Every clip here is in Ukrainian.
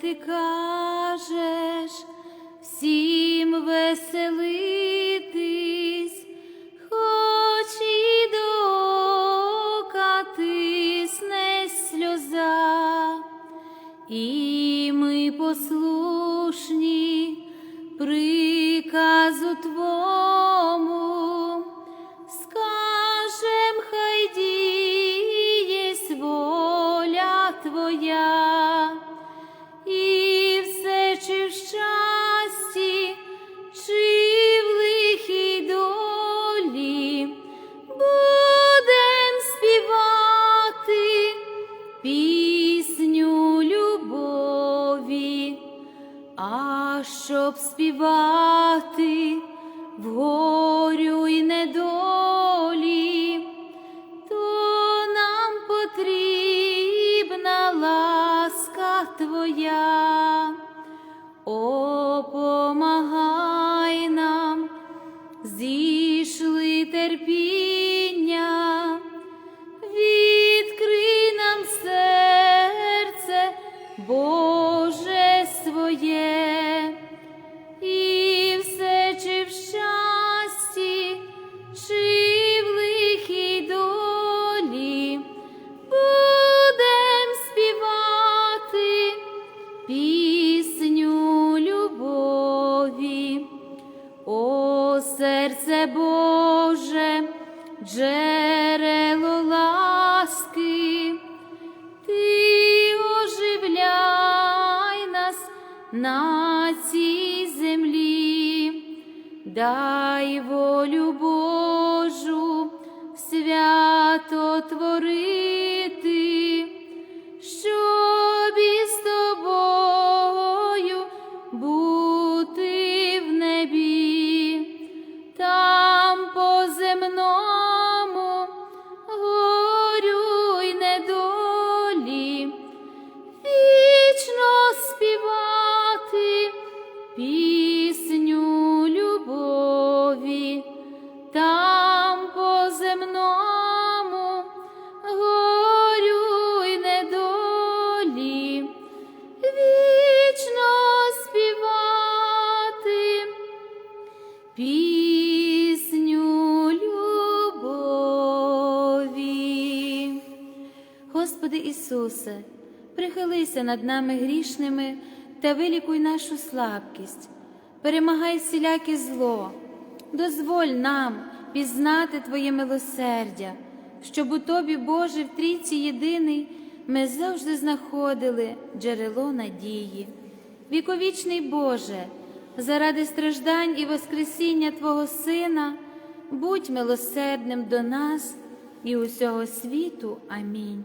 ти кажеш всім веселитись, хоч і до тисне сльоза, і ми послушні приказу Твому, скажем, хай дієсь воля Твоя, Твоя, О, помагай Ісусе, прихилися над нами грішними та вилікуй нашу слабкість, перемагай всіляке зло, дозволь нам пізнати Твоє милосердя, щоб у Тобі, Боже, в трійці єдиний, ми завжди знаходили джерело надії. Віковічний Боже, заради страждань і Воскресіння Твого Сина, будь милосердним до нас і усього світу. Амінь.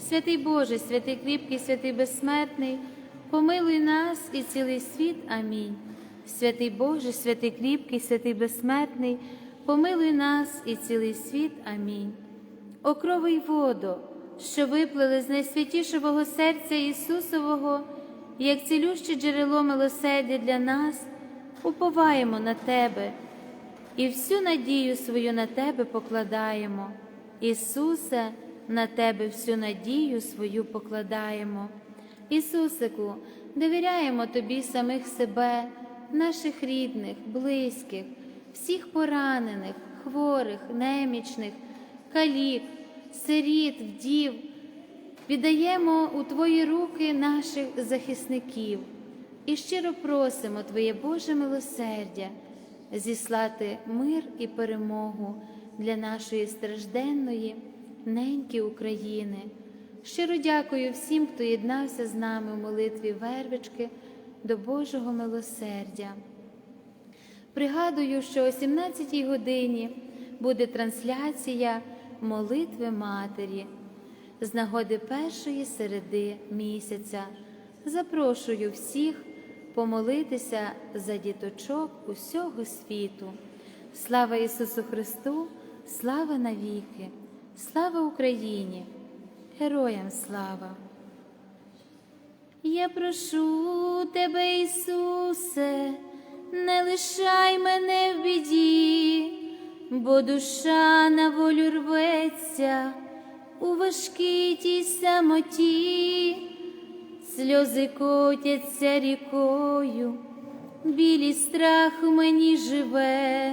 Святий Боже, святий кріпкий, святий безсмертний, помилуй нас і цілий світ. Амінь. Святий Боже, святий кріпкий, святий безсмертний, помилуй нас і цілий світ. Амінь. О крови й воду, що виплили з найсвятішого серця Ісусового, як цілюще джерело милосердя для нас, уповаємо на Тебе і всю надію свою на Тебе покладаємо. Ісусе, на Тебе всю надію свою покладаємо. Ісусику, довіряємо Тобі самих себе, наших рідних, близьких, всіх поранених, хворих, немічних, калік, сиріт, вдів. Віддаємо у Твої руки наших захисників і щиро просимо Твоє Боже милосердя зіслати мир і перемогу для нашої стражденної неньки України. Щиро дякую всім, хто єднався з нами у молитві вервички до Божого милосердя. Пригадую, що о 17-й годині буде трансляція молитви Матері з нагоди першої середи місяця. Запрошую всіх помолитися за діточок усього світу. Слава Ісусу Христу, слава навіки, слава Україні, героям слава! Я прошу тебе, Ісусе, не лишай мене в біді, бо душа на волю рветься у важкій тій самоті. Сльози котяться рікою, білий страх у мені живе,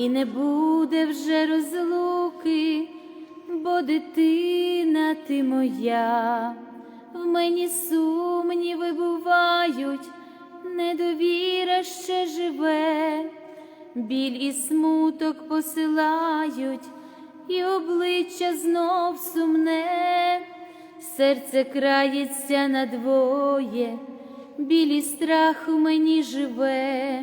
і не буде вже розлуки, бо дитина ти моя, в мені сумніви бувають, недовіра ще живе, біль і смуток посилають, і обличчя знов сумне, серце крається надвоє, біль і страх у мені живе,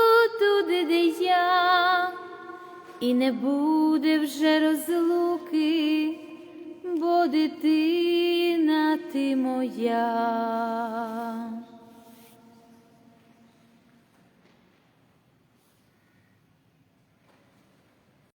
і не буде вже розлуки, бо дитина ти моя.